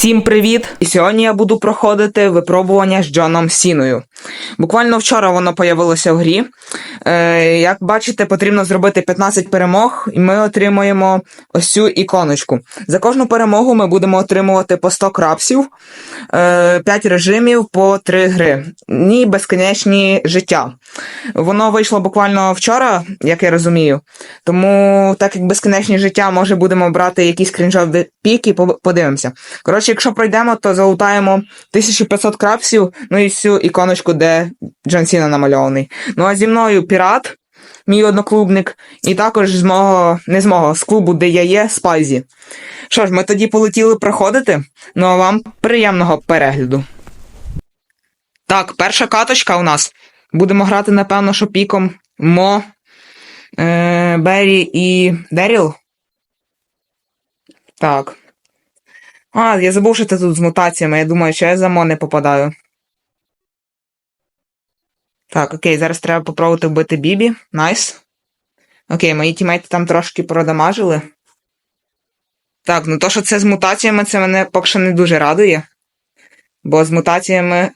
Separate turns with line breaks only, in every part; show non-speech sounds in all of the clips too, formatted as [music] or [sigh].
Всім привіт! І сьогодні я буду проходити випробування з Джоном Сіною. Буквально вчора воно появилося в грі. Е, як бачите, потрібно зробити 15 перемог, і ми отримуємо ось цю іконочку. За кожну перемогу ми будемо отримувати по 100 крапсів, е, 5 режимів по 3 гри. Ні, безконечні життя. Воно вийшло буквально вчора, як я розумію. Тому, так як безконечні життя, може будемо брати якісь крінжові піки, по- подивимося. Коротше, якщо пройдемо, то залутаємо 1500 крапсів, ну і всю іконочку, де Джон Сіна намальований. Ну а зі мною пірат, мій одноклубник, і також з мого, не з мого, з клубу, де я є, Спайзі. Що ж, ми тоді полетіли проходити. Ну а вам приємного перегляду. Так, перша каточка у нас. Будемо грати, напевно, що піком Мо, е, Беррі і Деріл. Так. А, я забув, що ти тут з мутаціями. Я думаю, що я за Мо не попадаю. Так, окей, зараз треба попробувати вбити Бібі. Найс. Окей, мої тімейти там трошки продамажили. Так, ну то, що це з мутаціями, це мене поки що не дуже радує. Бо з мутаціями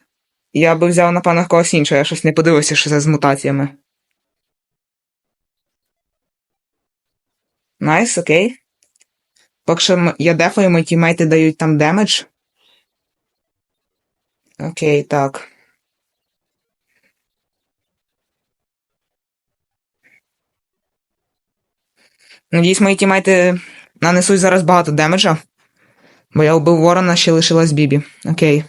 я би взяв, напевно, когось іншого. Я щось не подивився, що це з мутаціями. Найс, окей. Поки я дефаю, мої тімейти дають там демедж. Окей, так. Надіюсь, мої тімейти нанесуть зараз багато демеджа. Бо я вбив ворона, ще лишилась Бібі. Окей.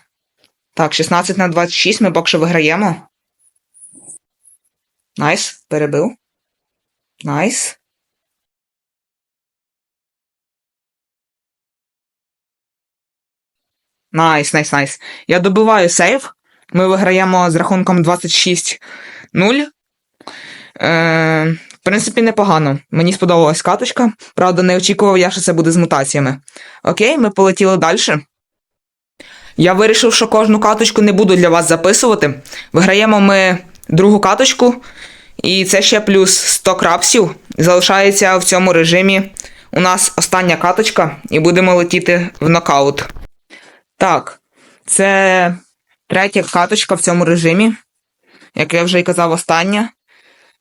Так, 16 на 26 ми поки що виграємо. Найс, перебив. Найс. Найс, найс, найс. Я добиваю сейв. Ми виграємо з рахунком 26-0. Е, в принципі, непогано. Мені сподобалась каточка. Правда, не очікував я, що це буде з мутаціями. Окей, ми полетіли далі. Я вирішив, що кожну каточку не буду для вас записувати. Виграємо ми другу каточку, і це ще плюс 100 крапсів. Залишається в цьому режимі у нас остання каточка, і будемо летіти в нокаут. Так, це третя каточка в цьому режимі. Як я вже й казав, остання.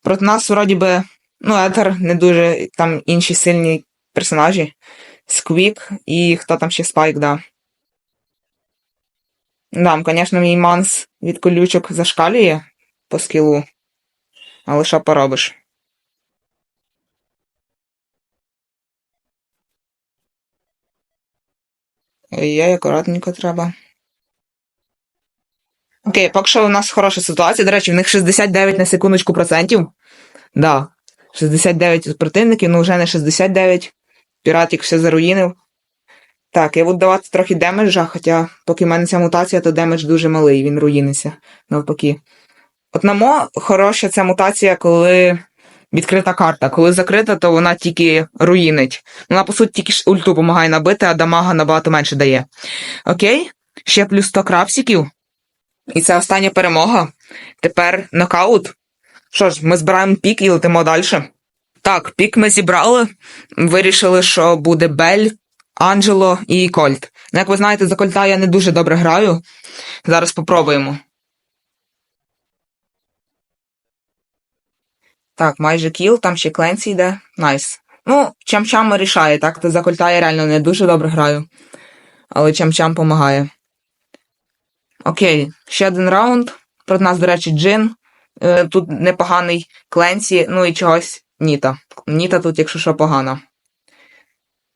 Проти нас, вроді би, ну, Етер, не дуже там інші сильні персонажі. Сквік і хто там ще Спайк, да. Да, звісно, мій манс від колючок зашкалює по скілу. Але що поробиш? Ой, акуратненько треба. Окей, поки що у нас хороша ситуація. До речі, в них 69 на секундочку процентів. Да. 69 противників, ну вже не 69. Піратик все заруїнив. Так, я буду давати трохи демеджа, хоча поки в мене ця мутація, то демедж дуже малий, він руїниться. Навпаки. От на мо хороша ця мутація, коли відкрита карта. Коли закрита, то вона тільки руїнить. Вона, по суті, тільки ульту допомагає набити, а дамага набагато менше дає. Окей, ще плюс 100 крапсиків. І це остання перемога. Тепер нокаут. Що ж, ми збираємо пік і летимо далі. Так, пік ми зібрали. Вирішили, що буде Бель, Анджело і Кольт. Ну, Як ви знаєте, за Кольта я не дуже добре граю. Зараз попробуємо. Так, майже кіл, там ще Кленсі йде. Найс. Ну, чам-чам рішає, так? То за Кольта я реально не дуже добре граю. Але чам-чам помагає. Окей, ще один раунд. Проти нас, до речі, Джин. Е, тут непоганий Кленсі, ну і чогось Ніта. Ніта тут, якщо що, погана.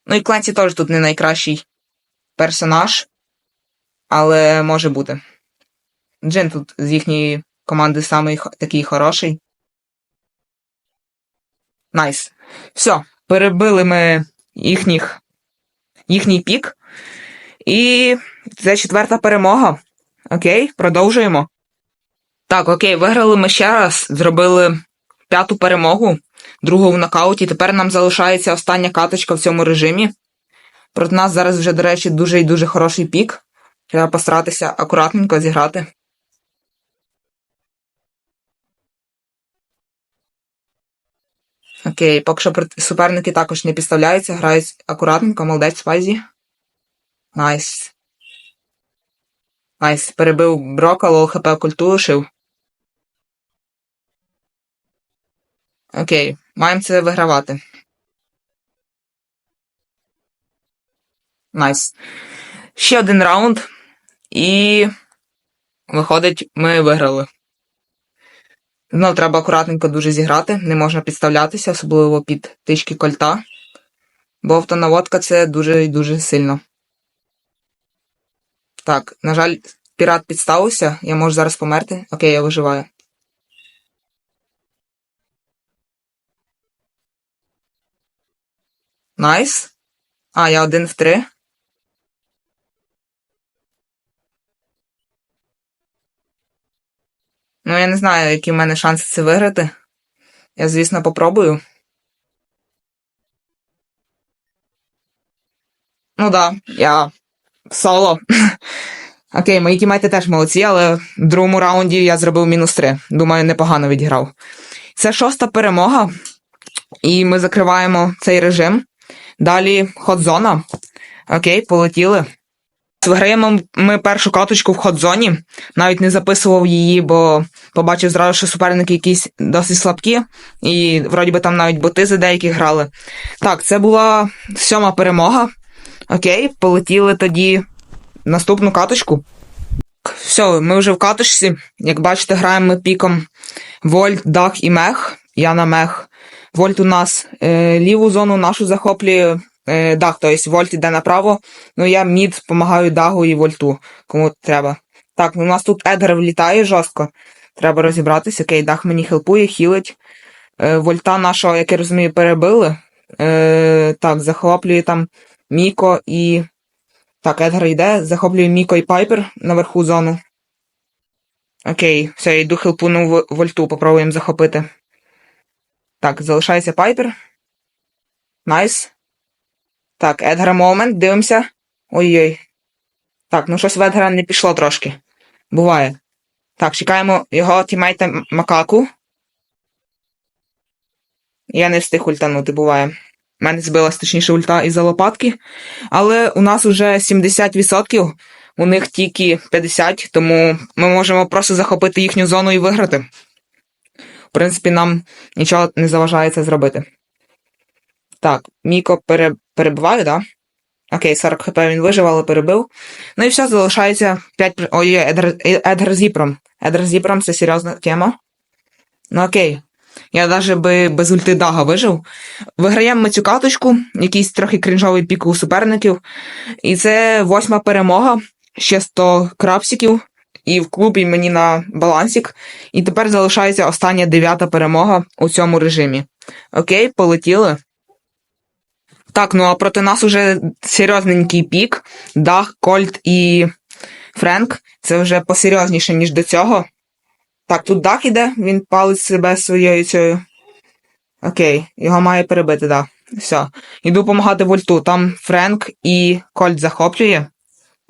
Ну і Кленсі теж тут не найкращий персонаж, але може бути. Джин тут з їхньої команди самий такий хороший. Найс. Все, перебили ми їхніх, їхній пік. І це четверта перемога. Окей, продовжуємо. Так, окей, виграли ми ще раз, зробили п'яту перемогу, другу в нокауті. Тепер нам залишається остання каточка в цьому режимі. Проти нас зараз вже, до речі, дуже і дуже хороший пік. Треба постаратися акуратненько зіграти. Окей, поки що суперники також не підставляються, грають акуратненько, молодець Файзі. Найс. Найс. Перебив Брока, лол хп культу лишив. Окей, маємо це вигравати. Найс. Ще один раунд. І виходить, ми виграли. Знов треба акуратненько дуже зіграти, не можна підставлятися, особливо під тички кольта. Бо автонаводка це дуже і дуже сильно. Так, на жаль, пірат підставився, я можу зараз померти. Окей, я виживаю. Найс. А, я один в три. Ну, я не знаю, які в мене шанси це виграти. Я, звісно, попробую. Ну да, я соло. [laughs] Окей, мої тімейти теж молодці, але в другому раунді я зробив мінус 3. Думаю, непогано відіграв. Це шоста перемога, і ми закриваємо цей режим. Далі хот-зона. Окей, полетіли. Виграємо ми першу каточку в хот-зоні. Навіть не записував її, бо побачив зразу, що суперники якісь досить слабкі, і вроді би там навіть боти за деякі грали. Так, це була сьома перемога. Окей, полетіли тоді наступну каточку. Все, ми вже в каточці. Як бачите, граємо ми піком Вольт, Дах і Мех. Я на Мех. Вольт у нас е, ліву зону нашу захоплює е, Дах, тобто Вольт іде направо. Ну я мід допомагаю Дагу і Вольту, кому треба. Так, ну у нас тут Едгар влітає жорстко. Треба розібратися. Окей, Дах мені хелпує, хілить. Е, Вольта нашого, як я розумію, перебили. Е, так, захоплює там Міко і. Так, Едгар йде, захоплює Міко і Пайпер наверху зону. Окей, все, я йду хелпуну в вольту, попробуємо захопити. Так, залишається Пайпер. Найс. Так, Едгара момент, дивимося. Ой-ой. Так, ну щось в Едгара не пішло трошки. Буває. Так, чекаємо його тімейта Макаку. Я не встиг ультанути, буває. У мене збилась точніше ульта із-за лопатки. Але у нас уже 70%, у них тільки 50%, тому ми можемо просто захопити їхню зону і виграти. В принципі, нам нічого не заважає це зробити. Так, Міко пере... перебиває, да? Окей, 40 хп він вижив, але перебив. Ну і все, залишається 5. Ой, Едгар, Едгар Зіпром. Едгар з Зіпром це серйозна тема. Ну окей. Я навіть би без ульти Дага вижив. Виграємо ми цю каточку, якийсь трохи крінжовий пік у суперників. І це восьма перемога, ще 100 крапсиків, і в клубі мені на балансік. І тепер залишається остання дев'ята перемога у цьому режимі. Окей, полетіли. Так, ну а проти нас уже серйозненький пік. Дах, Кольт і Френк. Це вже посерйозніше, ніж до цього. Так, тут дах іде, він палить себе своєю цією. Окей, його має перебити, так. Да. Все. Іду допомагати вольту. Там Френк і Кольт захоплює.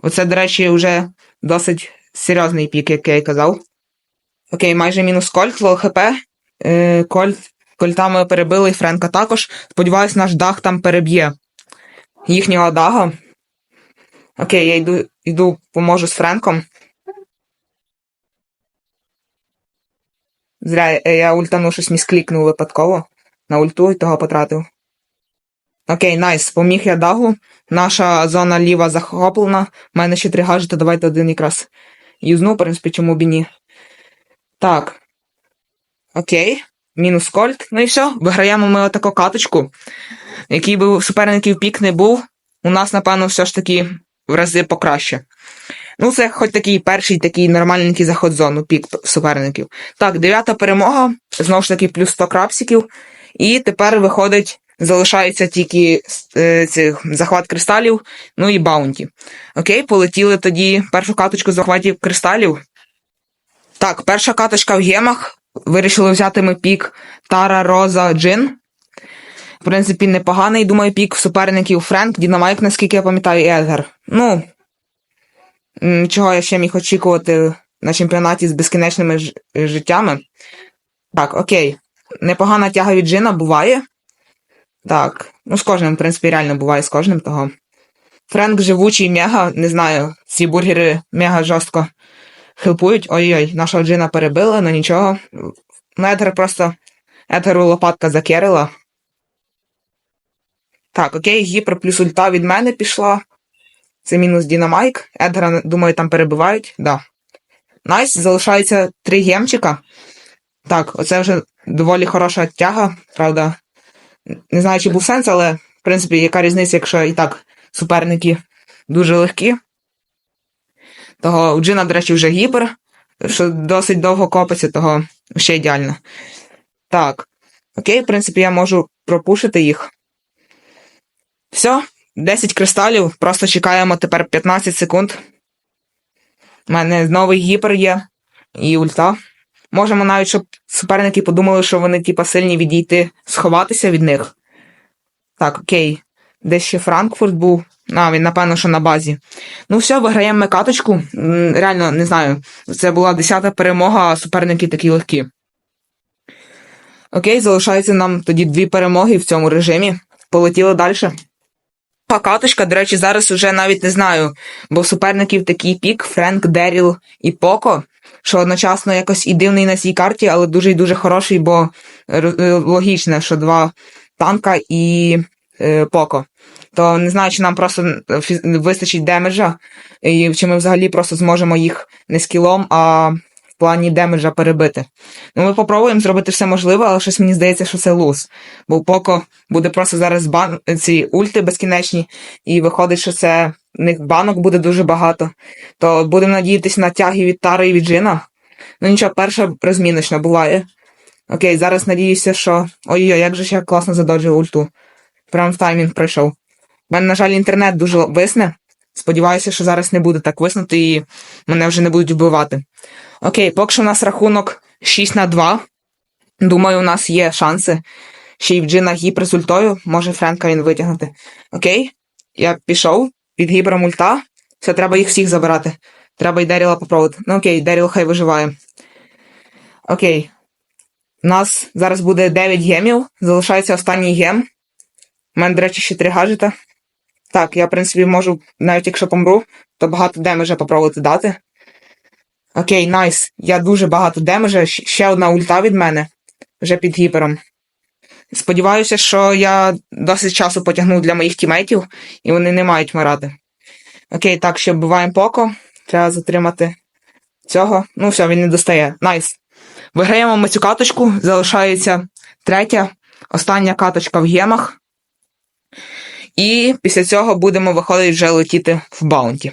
Оце, до речі, вже досить серйозний пік, як я й казав. Окей, майже мінус Кольт, лол хп. Е, Кольт. Кольта ми перебили і Френка також. Сподіваюсь, наш дах там переб'є їхнього дага. Окей, я йду, йду поможу з Френком. Зря я ультану щось місклікнув випадково. На ульту і того потратив. Окей, найс. Поміг я дагу. Наша зона ліва захоплена. У мене ще три гаджети, давайте один якраз юзну, в принципі, чому б і ні. Так. Окей. Мінус кольт. Ну і все. Виграємо ми отаку каточку. Який би суперників пік не був, у нас, напевно, все ж таки в рази покраще. Ну, це хоч такий перший такий нормальненький заход зону, пік суперників. Так, дев'ята перемога, знову ж таки, плюс 100 крапсиків. І тепер виходить, залишається тільки е, цих захват кристалів, ну і баунті. Окей, полетіли тоді першу каточку захватів кристалів. Так, перша каточка в гемах. Вирішили взяти ми пік Тара Роза Джин. В принципі, непоганий, думаю, пік суперників Френк, Дінамайк, наскільки я пам'ятаю, і Едгар. Ну, чого я ще міг очікувати на чемпіонаті з безкінечними життями. Так, окей. Непогана тяга від Джина буває. Так. Ну, з кожним, в принципі, реально буває з кожним того. Френк живучий мега, не знаю, ці бургери мега жорстко хилпують. Ой-ой, нашого джина перебили, ну нічого. Ну, просто Едгару лопатка закерила. Так, окей, гіпер плюс ульта від мене пішла. Це мінус Дінамайк. Едгара, думаю, там перебивають. Да. Найс, залишається три гемчика. Так, оце вже доволі хороша тяга, правда. Не знаю, чи був сенс, але, в принципі, яка різниця, якщо і так суперники дуже легкі. Того у Джина, до речі, вже гіпер, що досить довго копиться, того ще ідеально. Так. Окей, в принципі, я можу пропушити їх. Все, 10 кристалів. Просто чекаємо тепер 15 секунд. У мене новий гіпер є і ульта. Можемо навіть, щоб суперники подумали, що вони, типа, сильні відійти, сховатися від них. Так, окей. Десь ще Франкфурт був. А, він, напевно, що на базі. Ну, все, виграємо ми каточку. Реально, не знаю. Це була десята перемога, а суперники такі легкі. Окей, залишається нам тоді дві перемоги в цьому режимі. Полетіли далі. А каточка, до речі, зараз уже навіть не знаю, бо суперників такий пік Френк, Деріл і Поко, що одночасно якось і дивний на цій карті, але дуже і дуже хороший, бо е, логічно, що два танка і е, Поко. То не знаю, чи нам просто е, вистачить демеджа, і чи ми взагалі просто зможемо їх не скілом, а в плані демеджа перебити. Ну, ми попробуємо зробити все можливе, але щось мені здається, що це луз. Бо Поко буде просто зараз бан... ці ульти безкінечні, і виходить, що це в них банок буде дуже багато. То будемо надіятися на тяги від Тари і від Джина. Ну нічого, перша розміночна буває. Окей, зараз надіюся, що. Ой-ой, як же я класно задоджив ульту. Прям в таймінг пройшов. У мене, на жаль, інтернет дуже висне. Сподіваюся, що зараз не буде так виснути і мене вже не будуть вбивати. Окей, поки що у нас рахунок 6 на 2. Думаю, у нас є шанси. Ще й в джина гіпер з може Френка він витягнути. Окей, я пішов під гіпером ульта. Все, треба їх всіх забирати. Треба й Деріла попробувати. Ну окей, Деріл хай виживає. Окей. У нас зараз буде 9 гемів. Залишається останній гем. У мене, до речі, ще 3 гаджета. Так, я, в принципі, можу, навіть якщо помру, то багато демеджа попробувати дати. Окей, найс. Я дуже багато демеджа. Ще одна ульта від мене. Вже під гіпером. Сподіваюся, що я досить часу потягнув для моїх тімейтів, і вони не мають вмирати. Окей, так, ще вбиваємо Поко. Треба затримати цього. Ну, все, він не достає. Найс. Виграємо ми цю каточку. Залишається третя, остання каточка в гемах. І після цього будемо виходити вже летіти в баунті.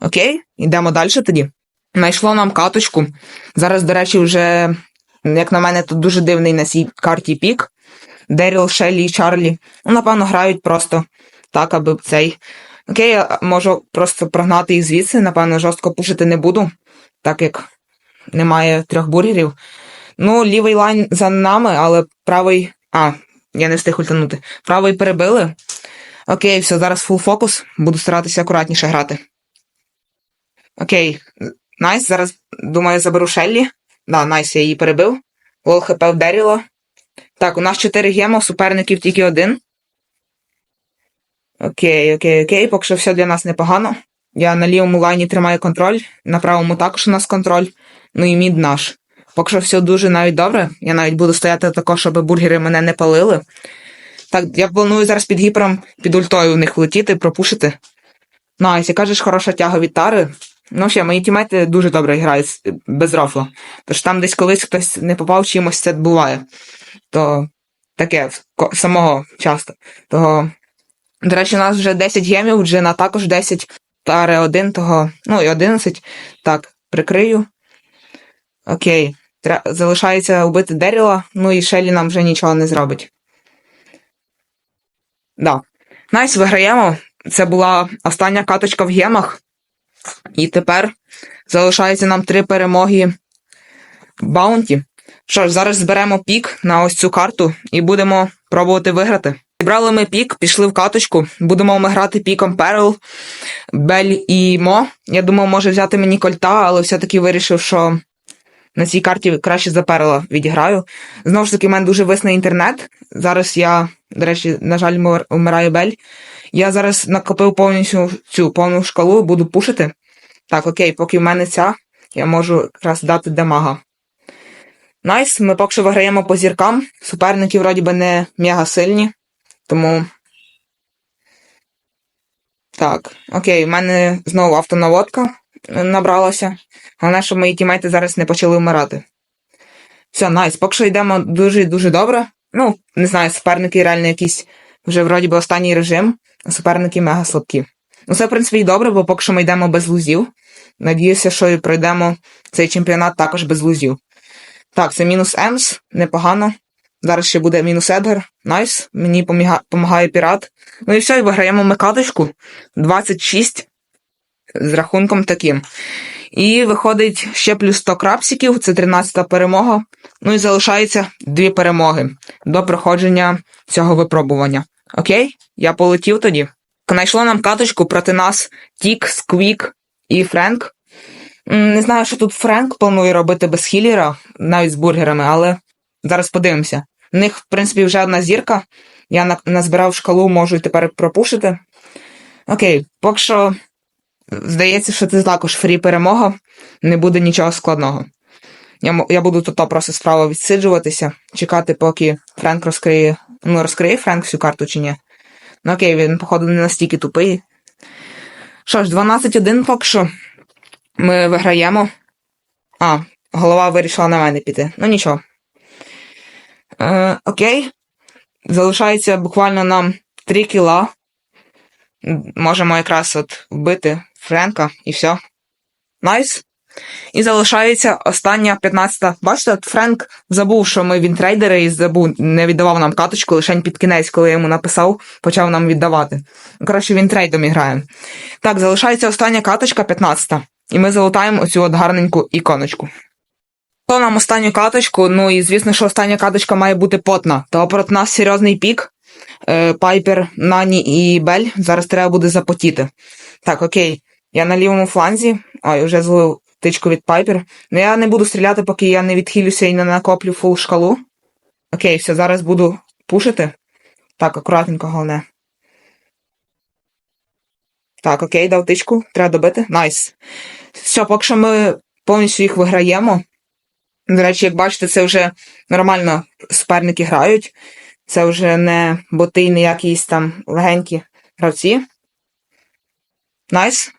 Окей, йдемо далі тоді. Найшло нам каточку. Зараз, до речі, вже, як на мене, тут дуже дивний на цій карті пік. Деріл, Шеллі і Чарлі. Ну, напевно, грають просто так, аби цей. Окей, я можу просто прогнати їх звідси, напевно, жорстко пушити не буду, так як немає трьох бургерів. Ну, лівий лайн за нами, але правий. А, я не встиг ультанути. Правий перебили. Окей, все, зараз фул фокус. Буду старатися акуратніше грати. Окей, найс, зараз, думаю, заберу Шеллі. Да, найс, я її перебив. Лол хп в Так, у нас 4 гема, суперників тільки один. Окей, окей, окей, поки що все для нас непогано. Я на лівому лайні тримаю контроль, на правому також у нас контроль. Ну і мід наш. Поки що все дуже навіть добре. Я навіть буду стояти тако, щоб бургери мене не палили. Так, я планую зараз під гіпером, під ультою в них влетіти, пропушити. Найс, яка ж хороша тяга від тари. Ну, ще, мої тімейти дуже добре грають без рофла. Тож там десь колись хтось не попав чимось, це буває. То таке самого часто. Того, до речі, у нас вже 10 гемів, Джина також 10, тари 1, того, ну і 11. Так, прикрию. Окей. Залишається убити Деріла, ну і Шелі нам вже нічого не зробить. Да. Найс, виграємо. Це була остання каточка в гемах. І тепер залишається нам три перемоги баунті. Що ж, зараз зберемо пік на ось цю карту і будемо пробувати виграти. Зібрали ми пік, пішли в каточку. Будемо ми грати піком Перл, Бель і Мо. Я думав, може взяти мені кольта, але все-таки вирішив, що на цій карті краще за Перла відіграю. Знову ж таки, в мене дуже висний інтернет. Зараз я, до речі, на жаль, вмираю Бель. Я зараз накопив повністю цю повну шкалу, буду пушити. Так, окей, поки в мене ця, я можу якраз дати дамага. Найс, ми поки що виграємо по зіркам. Суперники вроді би не мега сильні. Тому. Так, окей, в мене знову автонаводка набралася. Головне, щоб мої тімейти зараз не почали вмирати. Все, найс, поки що йдемо дуже-дуже добре. Ну, не знаю, суперники реально якісь вже вроді би останній режим, а суперники мега слабкі. Ну, це, в принципі, і добре, бо поки що ми йдемо без лузів. Надіюся, що і пройдемо цей чемпіонат також без лузів. Так, це мінус Емс, непогано. Зараз ще буде мінус Едгар. Найс. Мені допомагає пірат. Ну і все, і виграємо ми каточку. 26 з рахунком таким. І виходить ще плюс 100 крапсиків, це 13-та перемога. Ну і залишається дві перемоги до проходження цього випробування. Окей, я полетів тоді. Знайшло нам каточку проти нас Тік, Сквік і Френк. Не знаю, що тут Френк планує робити без хілера, навіть з бургерами, але зараз подивимося. У них, в принципі, вже одна зірка. Я назбирав шкалу, можу тепер пропушити. Окей, поки що здається, що це також фрі перемога, не буде нічого складного. Я, я буду тут просто справа відсиджуватися, чекати, поки Френк розкриє. Ну, розкриє Френк всю карту чи ні. Ну окей, він, походу, не настільки тупий. Що ж, 12-1 поки що. Ми виграємо. А, голова вирішила на мене піти. Ну нічого. Е, окей. Залишається буквально нам 3 кіла. Можемо якраз от вбити Френка і все. Найс. І залишається остання 15-та. Бачите, Френк забув, що ми вінтрейдери, і забув, не віддавав нам каточку, лише під кінець, коли я йому написав, почав нам віддавати. Ну, Коротше, вінтрейдом граємо. Так, залишається остання каточка 15-та. І ми залутаємо оцю от гарненьку іконочку. То нам останню каточку, ну і звісно, що остання каточка має бути потна. То проти нас серйозний пік. Е, Пайпер, Нані і Бель. Зараз треба буде запотіти. Так, окей. Я на лівому фланзі. Ой, вже злив тичку від Пайпер. Ну я не буду стріляти, поки я не відхилюся і не накоплю фул шкалу. Окей, все, зараз буду пушити. Так, акуратненько, головне. Так, окей, дав тичку. Треба добити. Найс. Все, поки що ми повністю їх виграємо. До речі, як бачите, це вже нормально суперники грають. Це вже не боти не якісь там легенькі гравці. Найс.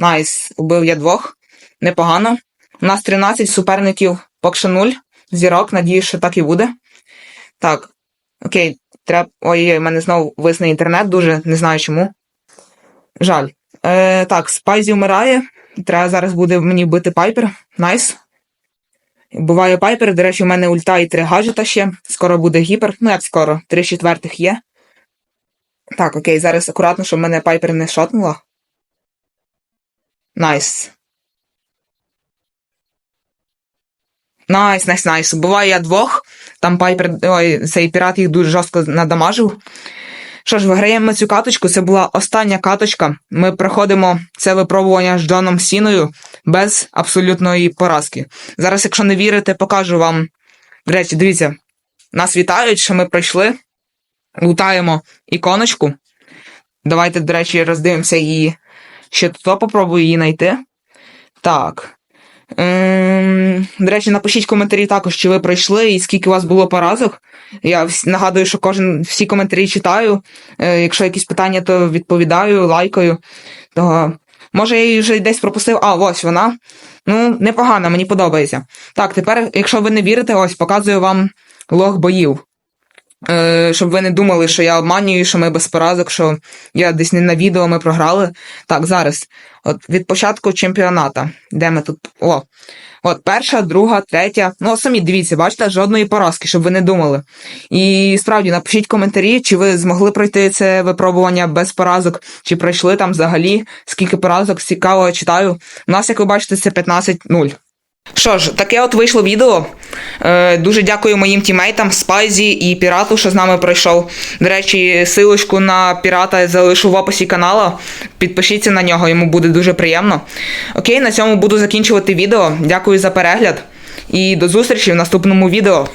Найс. Убив я двох. Непогано. У нас 13 суперників поки що 0. Зірок, надіюсь, що так і буде. Так. Окей, треба. Ой, в мене знову висний інтернет, дуже не знаю чому. Жаль. Е, так, Спайзі вмирає. Треба зараз буде мені бити Пайпер. Найс. Буває Пайпер. До речі, у мене ульта і три гаджета ще. Скоро буде гіпер. Ну, як скоро, три четвертих є. Так, окей, зараз акуратно, щоб мене Пайпер не шотнула. Найс. Найс, найс, найс. Буває я двох. Там Пайпер, ой, цей пірат їх дуже жорстко надамажив. Що ж, виграємо цю каточку. Це була остання каточка. Ми проходимо це випробування з Джоном Сіною без абсолютної поразки. Зараз, якщо не вірите, покажу вам. Речі, дивіться, нас вітають, що ми пройшли. Лутаємо іконочку. Давайте, до речі, роздивимося її. Ще тут попробую її знайти. Так. Ем, до речі, напишіть в коментарі також, чи ви пройшли і скільки у вас було поразок. Я нагадую, що кожен всі коментарі читаю. Е, якщо якісь питання, то відповідаю, лайкаю. Того, може, я її вже десь пропустив. А, ось вона. Ну, непогана, мені подобається. Так, тепер, якщо ви не вірите, ось показую вам лог боїв. Е, щоб ви не думали, що я обманюю, що ми без поразок, що я десь не на відео ми програли. Так, зараз. От від початку чемпіоната. Де ми тут? О. От перша, друга, третя. Ну, самі дивіться, бачите, жодної поразки, щоб ви не думали. І справді напишіть коментарі, чи ви змогли пройти це випробування без поразок, чи пройшли там взагалі, скільки поразок, цікаво читаю. У нас, як ви бачите, це 15-0. Що ж, таке от вийшло відео. Е, дуже дякую моїм тімейтам Спайзі і Пірату, що з нами пройшов. До речі, силочку на пірата залишу в описі каналу. Підпишіться на нього, йому буде дуже приємно. Окей, на цьому буду закінчувати відео. Дякую за перегляд і до зустрічі в наступному відео.